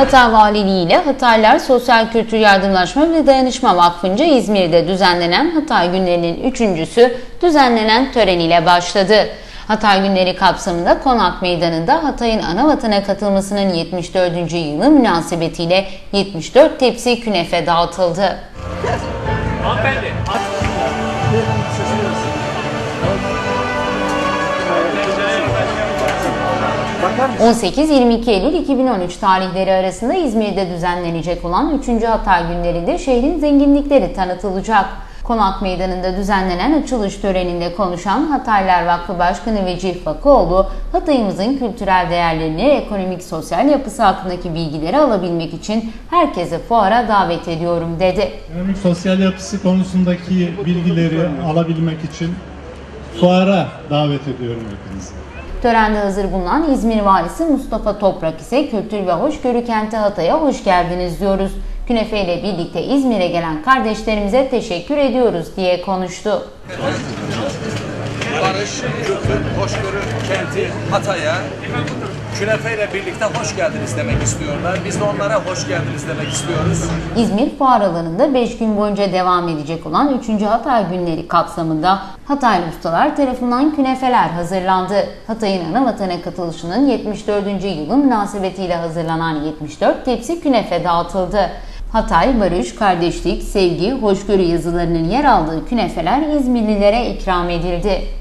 Hatay Valiliği ile Hataylar Sosyal Kültür Yardımlaşma ve Dayanışma Vakfı'nca İzmir'de düzenlenen Hatay Günleri'nin üçüncüsü düzenlenen tören ile başladı. Hatay Günleri kapsamında Konak Meydanı'nda Hatay'ın ana vatana katılmasının 74. yılı münasebetiyle 74 tepsi künefe dağıtıldı. Hanımefendi. 18-22 Eylül 2013 tarihleri arasında İzmir'de düzenlenecek olan 3. Hatay Günleri'nde şehrin zenginlikleri tanıtılacak. Konak Meydanı'nda düzenlenen açılış töreninde konuşan Hataylar Vakfı Başkanı Vecih Fakıoğlu, Hatay'ımızın kültürel değerlerini, ekonomik sosyal yapısı hakkındaki bilgileri alabilmek için herkese fuara davet ediyorum dedi. Ekonomik sosyal yapısı konusundaki bilgileri alabilmek için fuara davet ediyorum hepinizi. Törende hazır bulunan İzmir Valisi Mustafa Toprak ise kültür ve hoşgörü kenti Hatay'a hoş geldiniz diyoruz. Künefe ile birlikte İzmir'e gelen kardeşlerimize teşekkür ediyoruz diye konuştu. Barış, kültür, hoşgörü kenti Hatay'a künefeyle birlikte hoş geldiniz demek istiyorlar. Biz de onlara hoş geldiniz demek istiyoruz. İzmir Fuar Alanı'nda 5 gün boyunca devam edecek olan 3. Hatay Günleri kapsamında Hataylı ustalar tarafından künefeler hazırlandı. Hatay'ın ana vatana katılışının 74. yılı münasebetiyle hazırlanan 74 tepsi künefe dağıtıldı. Hatay, barış, kardeşlik, sevgi, hoşgörü yazılarının yer aldığı künefeler İzmirlilere ikram edildi.